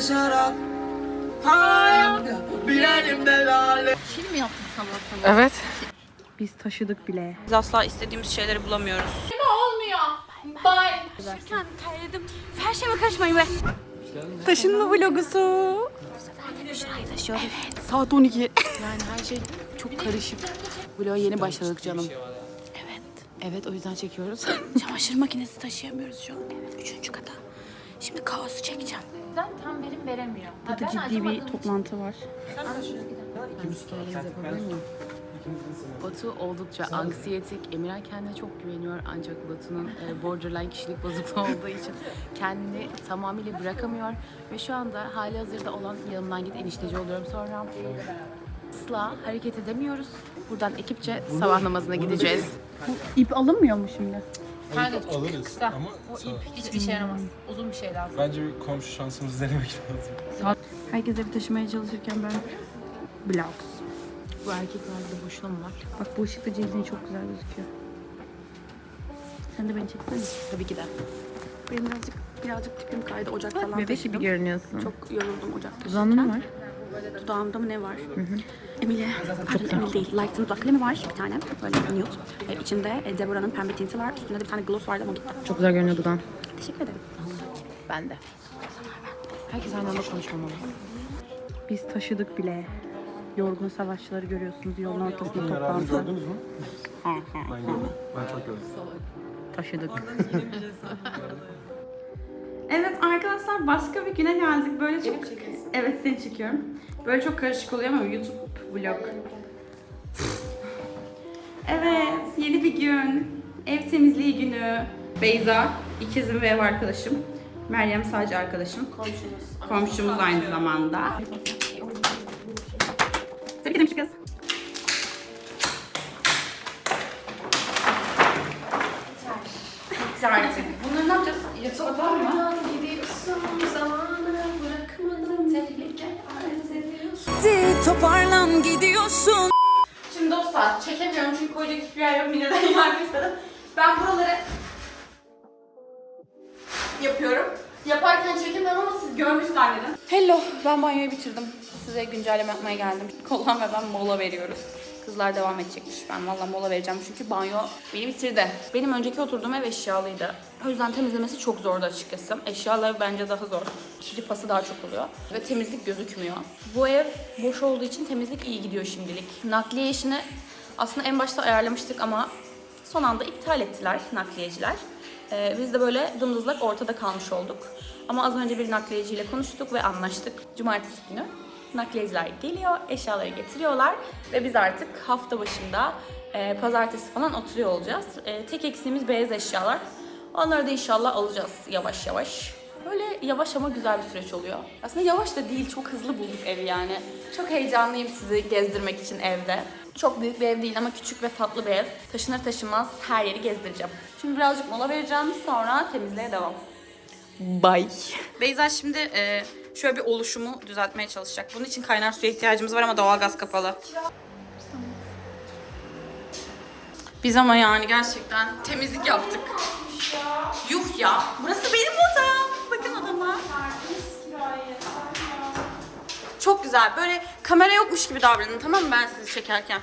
elimde şarap Hayat bir elimde lale Film mi yaptın sabah sabah? Evet. Biz taşıdık bile. Biz asla istediğimiz şeyleri bulamıyoruz. Taşınma vlogusu. Saat 12. Yani her şey çok karışık. Vloga yeni başladık canım. Evet. Evet o yüzden çekiyoruz. Çamaşır makinesi taşıyamıyoruz şu an. Evet üçüncü kata. Şimdi kaosu çekeceğim. Tam verim veremiyor. Burada ciddi bir toplantı var. Batu oldukça anksiyetik. Emirhan kendine çok güveniyor ancak Batu'nun e, borderline kişilik bozukluğu olduğu için kendini tamamıyla bırakamıyor. Ve şu anda hali hazırda olan yanımdan git enişteci oluyorum sonra. Asla hareket edemiyoruz. Buradan ekipçe sabah namazına gideceğiz. İp alınmıyor mu şimdi? Alırız ama Hiçbir şey yaramaz. Uzun bir şey lazım. bence bir komşu şansımızı denemek lazım. Herkese bir taşımaya çalışırken ben vlogs. Bu erkeklerde boşuna mı var? Bak bu ışıkta cildin çok güzel gözüküyor. Sen de beni çeksene. Tabii ki de. Benim birazcık birazcık tipim kaydı. Ocak falan Bebek taşıdım. gibi görünüyorsun. Çok yoruldum ocak taşırken. Mı var? Dudağımda mı ne var? Emile, pardon Emile değil. Lighten dudak kremi var bir tane. Böyle nude. E, içinde e, Deborah'ın pembe tinti var. Üstünde de bir tane gloss vardı ama gitti. Çok güzel görünüyor dudağın. Teşekkür ederim. Ben de. Herkes aynı anda konuşmamalı. Biz taşıdık bile. Yorgun savaşçıları görüyorsunuz. Yolun ortasında toplantı. gördünüz mü? Ben gördüm. Ben çok gördüm. Taşıdık. evet arkadaşlar başka bir güne geldik. Böyle çok... Evet seni çekiyorum. Böyle çok karışık oluyor ama YouTube vlog. evet yeni bir gün. Ev temizliği günü. Beyza ikizim ve ev arkadaşım. Meryem sadece arkadaşım. Komşumuz. Komşumuz aynı zamanda. Toparlan gidiyorsun. Şimdi dostlar çekemiyorum çünkü koyacak hiçbir yer yok. Mine'den yardım istedim. Ben buraları yapıyorum. Yaparken çekemiyorum ama siz görmüş zannedin. Hello, ben banyoyu bitirdim. Size güncelleme yapmaya geldim. Kollan ve ben mola veriyoruz. Kızlar devam edecekmiş. Ben valla mola vereceğim çünkü banyo beni bitirdi. Benim önceki oturduğum ev eşyalıydı. O yüzden temizlemesi çok zordu açıkçası. Eşyalar bence daha zor. Kiri pası daha çok oluyor. Ve temizlik gözükmüyor. Bu ev boş olduğu için temizlik iyi gidiyor şimdilik. Nakliye işini aslında en başta ayarlamıştık ama son anda iptal ettiler nakliyeciler. Ee, biz de böyle dımdızlak ortada kalmış olduk. Ama az önce bir nakliyeciyle konuştuk ve anlaştık. Cumartesi günü nakliyeciler geliyor, eşyaları getiriyorlar ve biz artık hafta başında e, pazartesi falan oturuyor olacağız. E, tek eksiğimiz beyaz eşyalar. Onları da inşallah alacağız yavaş yavaş. Böyle yavaş ama güzel bir süreç oluyor. Aslında yavaş da değil, çok hızlı bulduk evi yani. Çok heyecanlıyım sizi gezdirmek için evde. Çok büyük bir ev değil ama küçük ve tatlı bir ev. Taşınır taşınmaz her yeri gezdireceğim. Şimdi birazcık mola vereceğim, sonra temizliğe devam. Bye. Beyza şimdi e, şöyle bir oluşumu düzeltmeye çalışacak. Bunun için kaynar suya ihtiyacımız var ama doğalgaz kapalı. Biz ama yani gerçekten temizlik yaptık. Yuh ya. Burası benim odam. Bakın odama. Çok güzel. Böyle kamera yokmuş gibi davranın tamam mı ben sizi çekerken?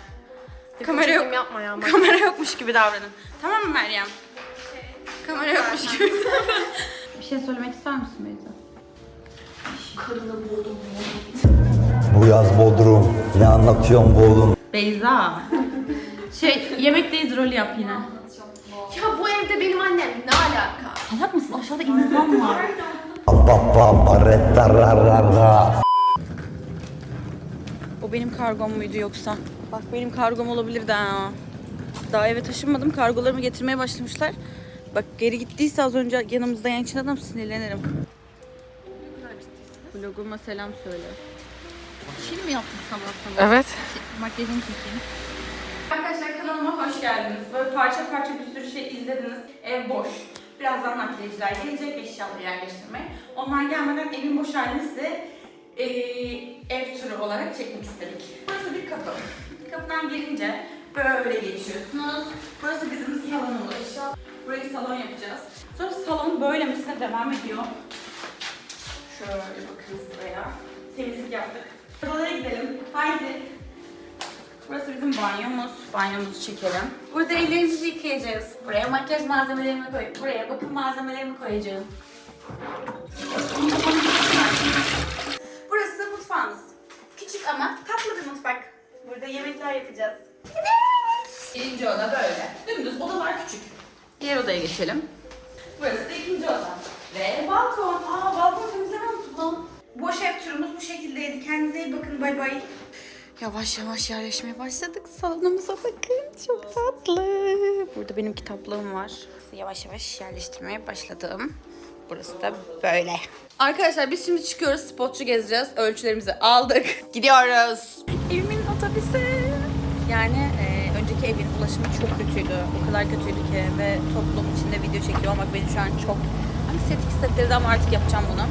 Kamera yok. yapma ya. Kamera yokmuş gibi davranın. Tamam mı Meryem? Kamera yokmuş gibi davranın. Bir şey söylemek ister misin Beyza? Bu yaz Bodrum. Ne anlatıyorsun bu oğlum? Beyza. Şey yemekteyiz rolü yap yine. Ya bu evde benim annem ne alaka? Salak mısın? Aşağıda insan var. Baba baretta ra ra ra. O benim kargom muydu yoksa? Bak benim kargom olabilir de ha. Daha eve taşınmadım. Kargolarımı getirmeye başlamışlar. Bak geri gittiyse az önce yanımızda yan için adam sinirlenirim. Vloguma selam söyle. Film mi yaptın sabah sabah? Evet. Makyajını çekeyim. Arkadaşlar kanalıma hoş geldiniz. Böyle parça parça bir sürü şey izlediniz. Ev boş. Birazdan nakliyeciler gelecek eşyaları yerleştirmeye. Onlar gelmeden evin boş halini size eee, ev turu olarak çekmek istedik. Burası bir kapı. Kapıdan girince böyle geçiyorsunuz. Burası bizim salonumuz. Burayı salon yapacağız. Sonra salon böyle mesela devam ediyor. Şöyle bakınız buraya. Temizlik yaptık. Odaya gidelim. Haydi. Burası bizim banyomuz. Banyomuzu çekelim. Burada ellerimizi yıkayacağız. Buraya makyaj malzemelerimi koy. Buraya bakım malzemelerimi koyacağım. Burası mutfağımız. Küçük ama tatlı bir mutfak. Burada yemekler yapacağız. Birinci oda böyle. Dümdüz odalar küçük. Diğer odaya geçelim. Burası da ikinci oda. Ve balkon. Aa balkon temizleme unuttuk lan. Boş ev turumuz bu şekildeydi. Bay bay. Yavaş yavaş yerleşmeye başladık. Salonumuza bakın. Çok tatlı. Burada benim kitaplığım var. Yavaş yavaş yerleştirmeye başladım. Burası da böyle. Arkadaşlar biz şimdi çıkıyoruz. Spotçu gezeceğiz. Ölçülerimizi aldık. Gidiyoruz. Evimin otobüsü. Yani e, önceki evin ulaşımı çok kötüydü. O kadar kötüydü ki ve toplum içinde video çekiyor olmak beni şu an çok anksiyetik hissettirdi ama artık yapacağım bunu.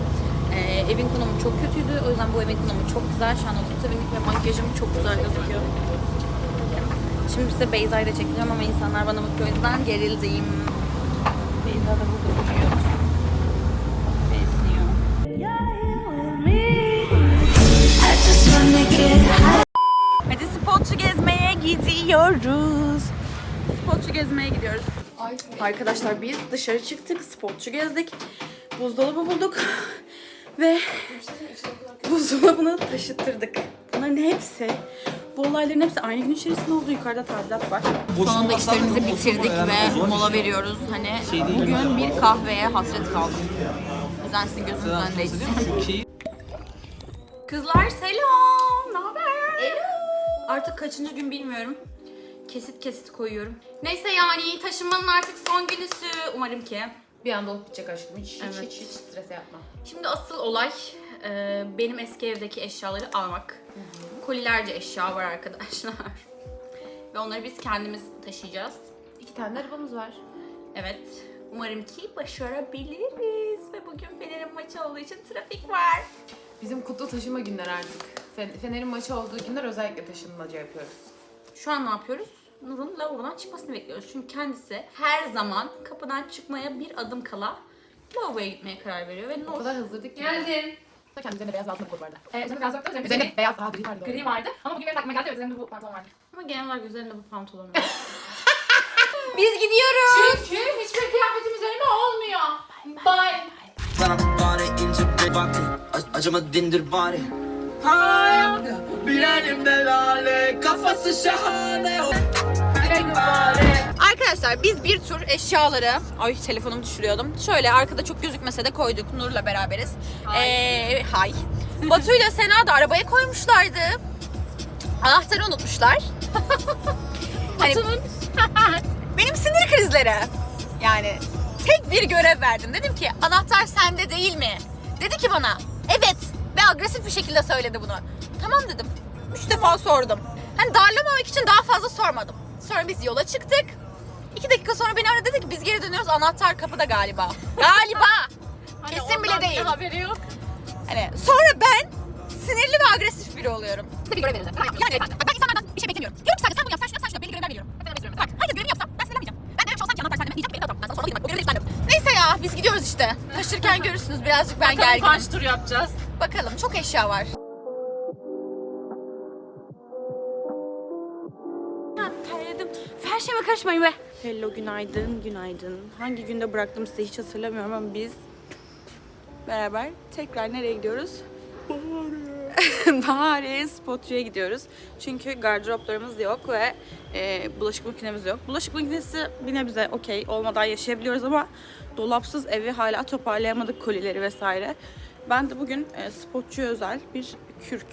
E, evin konumu çok kötüydü. O yüzden bu evin konumu çok güzel. Şu an otobüse bindik ve makyajım çok güzel gözüküyor. Şimdi size Beyza'yı da çekeceğim ama insanlar bana bakıyor. O yüzden gerildim. Beyza da burada duruyor. Besliyor. Hadi spotçu gezmeye gidiyoruz. Spotçu gezmeye gidiyoruz. Arkadaşlar biz dışarı çıktık, spotçu gezdik. Buzdolabı bulduk ve buzdolabını taşıttırdık. Bunların hepsi, bu olayların hepsi aynı gün içerisinde oldu. Yukarıda tadilat var. Sonunda işlerimizi bitirdik ve mola veriyoruz. Hani bugün bir kahveye hasret kaldım. O yüzden sizin gözünüzün önündeyiz. Kızlar selam. Ne haber? Artık kaçıncı gün bilmiyorum. Kesit kesit koyuyorum. Neyse yani taşınmanın artık son günüsü umarım ki. Bir anda olup bitecek aşkım. Hiç, hiç, Evet. hiç, hiç stres yapma. Şimdi asıl olay e, benim eski evdeki eşyaları almak. Kolilerce eşya var arkadaşlar. Ve onları biz kendimiz taşıyacağız. İki tane de arabamız var. Evet. Umarım ki başarabiliriz. Ve bugün Fener'in maçı olduğu için trafik var. Bizim kutlu taşıma günler artık. Fen- Fener'in maçı olduğu günler özellikle taşınmaca yapıyoruz. Şu an ne yapıyoruz? Nur'un lavabodan çıkmasını bekliyoruz. Çünkü kendisi her zaman kapıdan çıkmaya bir adım kala lavaboya gitmeye karar veriyor. Ve O Nur kadar hızlıydık ki. Geldin. Kendi üzerinde beyaz altın kod vardı. Ee, üzerinde beyaz yoktu. Üzerinde, Üzerinde beyaz, aa gri vardı. gri vardı. Ama bugün benim aklıma geldi. Üzerinde bu pantolon vardı. ama genel olarak üzerinde bu pantolon var. Biz gidiyoruz. Çünkü hiçbir kıyafetim üzerime olmuyor. Bye. Bana bari ince bir vakti Ac- Acıma dindir bari Hayat bir elimde lale Kafası şahane Arkadaşlar biz bir tur eşyaları, ay telefonumu düşürüyordum. Şöyle arkada çok gözükmese de koyduk Nur'la beraberiz. Hay. Ee, hay. Batu ile Sena da arabaya koymuşlardı. Anahtarı unutmuşlar. hani, benim sinir krizleri. Yani tek bir görev verdim. Dedim ki anahtar sende değil mi? Dedi ki bana evet ve agresif bir şekilde söyledi bunu. Tamam dedim. Üç defa sordum. Hani darlamamak için daha fazla sormadım. Sonra biz yola çıktık. İki dakika sonra beni aradı dedi ki biz geri dönüyoruz anahtar kapıda galiba. Galiba. Kesin bile değil. Haberi yok. Hani sonra ben sinirli ve agresif biri oluyorum. Size bir görev vereceğim. Yani bak, ben insanlardan bir şey beklemiyorum. Diyorum ki sadece sen bunu yap, sen şunu yap, sen şunu yap. Belli görevler veriyorum. Bak herkes görevini yapsam ben sinirlenmeyeceğim. Ben denemiş olsam ki anahtar sende diyeceğim. Benim de Ben sana sormalıyım bak. O görevi üstlendim. Neyse ya biz gidiyoruz işte. Taşırken görürsünüz birazcık ben gerginim. Kaç tur yapacağız? Bakalım çok eşya var. Karışmayın be. Hello günaydın, günaydın. Hangi günde bıraktım size hiç hatırlamıyorum ama biz beraber tekrar nereye gidiyoruz? Bahariye Spotçu'ya gidiyoruz. Çünkü gardıroplarımız yok ve e, bulaşık makinemiz yok. Bulaşık makinesi bir nebze okey olmadan yaşayabiliyoruz ama dolapsız evi hala toparlayamadık kolileri vesaire. Ben de bugün e, Spotçu'ya özel bir kürk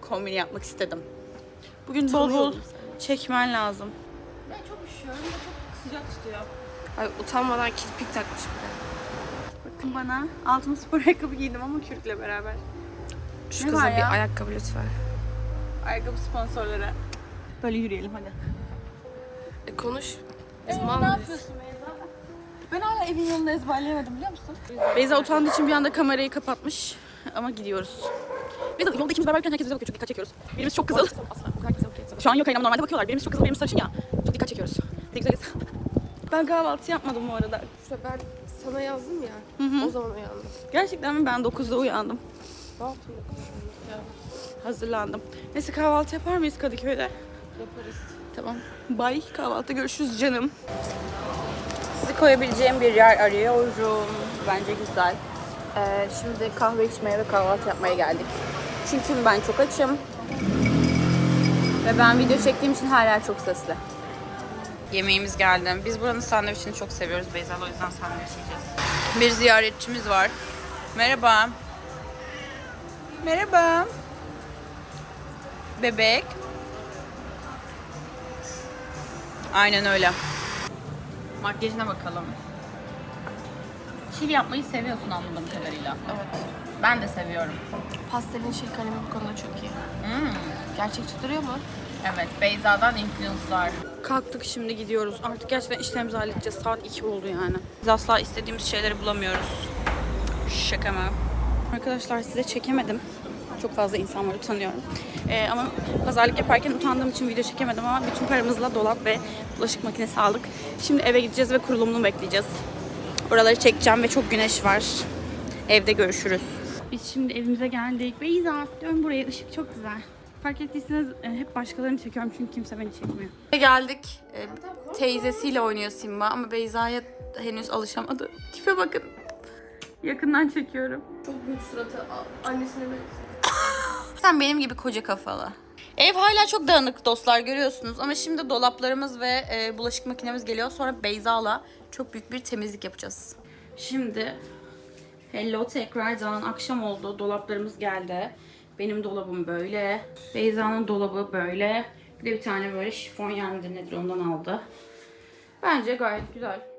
kombini yapmak istedim. Bugün bol bol çekmen lazım. Üşüyorum ve çok sıcak tutuyor. Ay utanmadan kirpik takmış bir de. Bakın bana altıma spor ayakkabı giydim ama kürkle beraber. Şu Ne kıza var ya? bir ayakkabı lütfen. Ayakkabı sponsorları. Böyle yürüyelim hadi. E, konuş. Ee, ne yapıyorsun Beyza? Ben hala evin yolunu ezberleyemedim biliyor musun? Beyza utandığı için bir anda kamerayı kapatmış. Ama gidiyoruz. Beyza yolda ikimiz beraberken herkes bize bakıyor. Çok dikkat çekiyoruz. Birimiz çok kızıl. Şu an yok ama normalde bakıyorlar. Birimiz çok kızıl, birimiz sarışın ya. Çok dikkat çekiyoruz. Ne güzeliz. Ben kahvaltı yapmadım bu arada. İşte ben Sana yazdım ya. O zaman uyandım. Gerçekten mi? Ben 9'da uyandım. Ne yaptın? Hazırlandım. Neyse kahvaltı yapar mıyız Kadıköy'de? Yaparız. Tamam. Bye. Kahvaltı görüşürüz canım. Sizi koyabileceğim bir yer arıyorum. Bence güzel. Ee, şimdi kahve içmeye ve kahvaltı yapmaya geldik. Çünkü ben çok açım. Ve ben video çektiğim için yer çok sesli. Yemeğimiz geldi. Biz buranın sandviçini çok seviyoruz Beyza. O yüzden sandviç yiyeceğiz. Bir ziyaretçimiz var. Merhaba. Merhaba. Bebek. Aynen öyle. Makyajına bakalım. Çil yapmayı seviyorsun anladığım kadarıyla. Evet. Ben de seviyorum. Pastelin şil kalemi bu konuda çok iyi. Hmm. Gerçekçi duruyor mu? Evet, Beyza'dan influence'lar. Kalktık şimdi gidiyoruz. Artık gerçekten işlerimizi halledeceğiz. Saat 2 oldu yani. Biz asla istediğimiz şeyleri bulamıyoruz. Şaka mı? Arkadaşlar size çekemedim. Çok fazla insan var utanıyorum. Ee, ama pazarlık yaparken utandığım için video çekemedim ama bütün paramızla dolap ve bulaşık makinesi aldık. Şimdi eve gideceğiz ve kurulumunu bekleyeceğiz. Oraları çekeceğim ve çok güneş var. Evde görüşürüz. Biz şimdi evimize geldik. Beyza dön buraya. Işık çok güzel. Fark ettiyseniz e, hep başkalarını çekiyorum çünkü kimse beni çekmiyor. Geldik. E, teyzesiyle oynuyor Simba ama Beyza'ya henüz alışamadı. Tipe bakın. Yakından çekiyorum. Çok büyük suratı. Annesine benziyor. Sen benim gibi koca kafalı. Ev hala çok dağınık dostlar görüyorsunuz ama şimdi dolaplarımız ve e, bulaşık makinemiz geliyor. Sonra Beyza'la çok büyük bir temizlik yapacağız. Şimdi hello tekrardan akşam oldu. Dolaplarımız geldi. Benim dolabım böyle. Beyza'nın dolabı böyle. Bir de bir tane böyle şifon yer nedir ondan aldı. Bence gayet güzel.